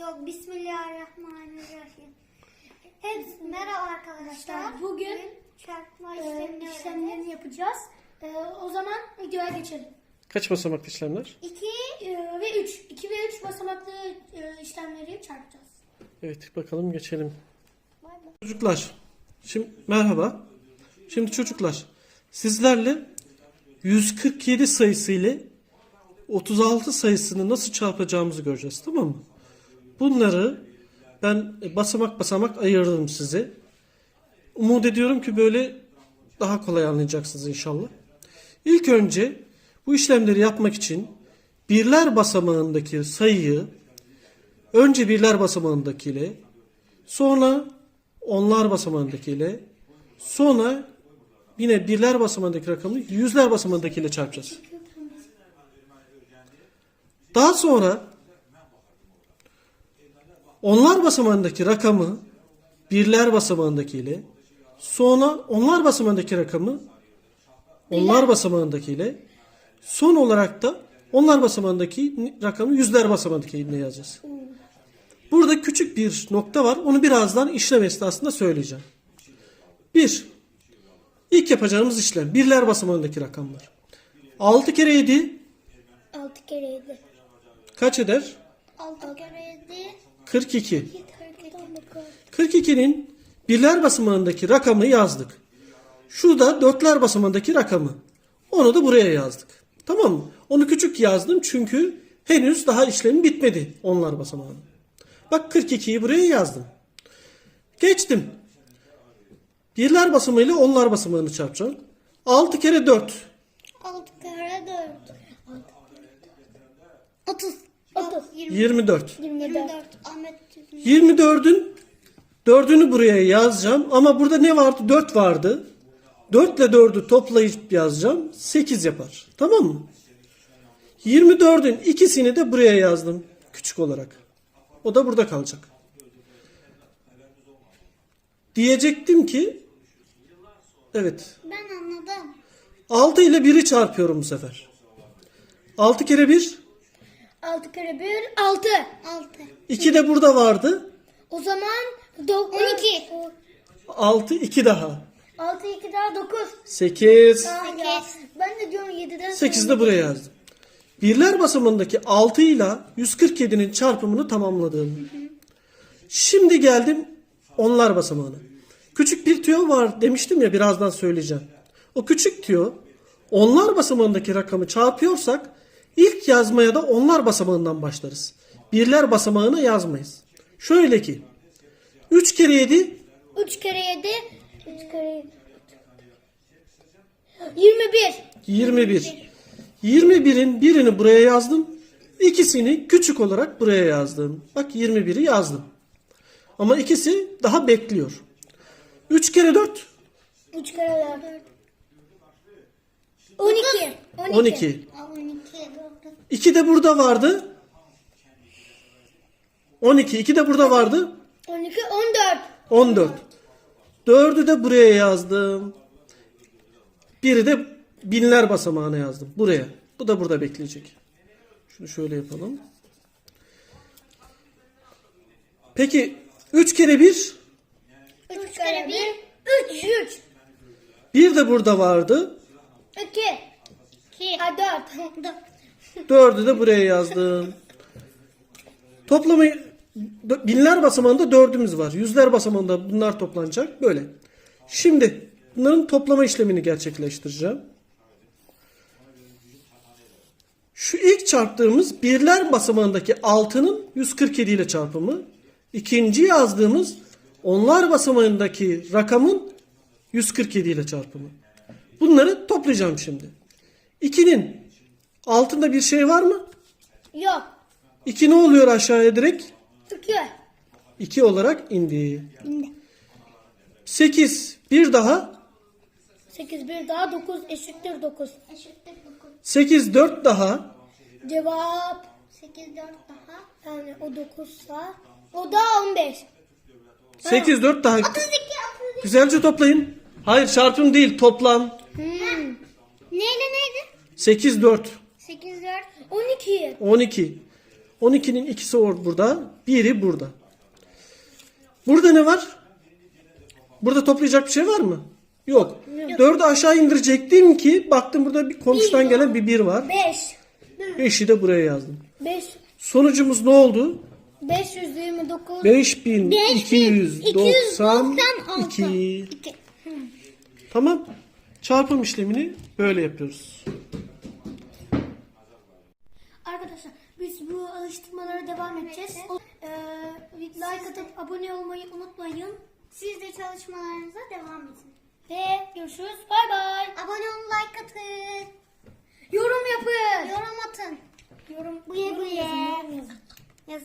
Yok Bismillahirrahmanirrahim. Hepsi merhaba arkadaşlar. Bugün, çarpma Ee, işlemini işlemlerini öğreneceğiz. yapacağız. Ee, o zaman videoya geçelim. Kaç basamaklı işlemler? 2 Ee, ve 3. 2 ve 3 basamaklı e, işlemleri çarpacağız. Evet bakalım geçelim. Çocuklar, şimdi merhaba. Şimdi çocuklar, sizlerle 147 sayısı ile 36 sayısını nasıl çarpacağımızı göreceğiz, tamam mı? Bunları ben basamak basamak ayırdım size. Umut ediyorum ki böyle daha kolay anlayacaksınız inşallah. İlk önce bu işlemleri yapmak için birler basamağındaki sayıyı önce birler basamağındaki ile sonra onlar basamağındaki ile sonra yine birler basamağındaki rakamı yüzler basamağındaki ile çarpacağız. Daha sonra onlar basamağındaki rakamı birler basamağındaki ile sonra onlar basamağındaki rakamı onlar basamağındaki ile son olarak da onlar basamağındaki rakamı yüzler basamağındaki ile yazacağız. Burada küçük bir nokta var. Onu birazdan işlem esnasında söyleyeceğim. Bir. İlk yapacağımız işlem. Birler basamağındaki rakamlar. 6 kere 7 6 kere 7. kaç eder? 6 kere 7 42. 42. 42'nin birler basamağındaki rakamı yazdık. Şurada dörtler basamağındaki rakamı. Onu da buraya yazdık. Tamam mı? Onu küçük yazdım çünkü henüz daha işlemi bitmedi onlar basamağının. Bak 42'yi buraya yazdım. Geçtim. Birler basamağı ile onlar basamağını çarpacağım. 6 kere 4. 6 kere 4 30 30. 24. 24 Ahmet 24'ün 4'ünü buraya yazacağım ama burada ne vardı? 4 vardı. 4 ile 4'ü toplayıp yazacağım. 8 yapar. Tamam mı? 24'ün ikisini de buraya yazdım küçük olarak. O da burada kalacak. Diyecektim ki evet Ben anladım 6 ile 1'i çarpıyorum bu sefer. 6 kere 1 6 kere 1 6. 6 2 de burada vardı. O zaman 9. 12. 6 2 daha. 6 2 daha 9. 8 Aa, ya, ben de diyorum 7'den 8'i de buraya yazdım. Birler basamındaki 6 ile 147'nin çarpımını tamamladım. Şimdi geldim onlar basamağına. Küçük bir tüyo var demiştim ya birazdan söyleyeceğim. O küçük tüyo onlar basamağındaki rakamı çarpıyorsak ilk yazmaya da onlar basamağından başlarız. Birler basamağına yazmayız. Şöyle ki 3 kere 7 3 kere 7 3 kere 7 21. 21. 21'in birini buraya yazdım. İkisini küçük olarak buraya yazdım. Bak 21'i yazdım. Ama ikisi daha bekliyor. 3 kere 4 3 kere 4. 12. 12. 12. 12 2 de burada vardı. 12. 2 de burada vardı. 12 14. 14. 4'ü de buraya yazdım. Biri de binler basamağına yazdım. Buraya. Bu da burada bekleyecek. Şunu şöyle yapalım. Peki 3 kere 1 3 kere 1 3 3. Bir de burada vardı. 2 2 ha 4. Dördü de buraya yazdım. Toplamı binler basamağında dördümüz var. Yüzler basamağında bunlar toplanacak. Böyle. Şimdi bunların toplama işlemini gerçekleştireceğim. Şu ilk çarptığımız birler basamağındaki 6'nın 147 ile çarpımı. İkinci yazdığımız onlar basamağındaki rakamın 147 ile çarpımı. Bunları toplayacağım şimdi. 2'nin altında bir şey var mı? Yok. 2 ne oluyor aşağıya direkt? 2. 2 olarak indi. 8 bir daha. 8 1 daha 9 eşittir 9. Eşittir 9 8 4 daha. Cevap 8 4 daha yani o 9 sa o da 15. 8 4 daha. 32 32 Güzelce toplayın. Hayır çarpım değil toplam. Neyle neydi? 8 4 8 4 12. 12. 12'nin ikisi or burada. Biri burada. Burada ne var? Burada toplayacak bir şey var mı? Yok. 4'ü aşağı indirecektim ki baktım burada bir komşudan gelen bir bir var. 5. 5'i de buraya yazdım. 5. Sonucumuz ne oldu? 529. 5292. Tamam. Çarpım işlemini böyle yapıyoruz. Arkadaşlar biz bu alıştırmalara devam edeceğiz. Ee, like atıp abone olmayı unutmayın. Siz de çalışmalarınıza devam edin. Ve görüşürüz. Bay bay. Abone olun, like atın. Yorum yapın. Yorum atın. Yorum, Buye yorum buye. yazın, yorum yazın.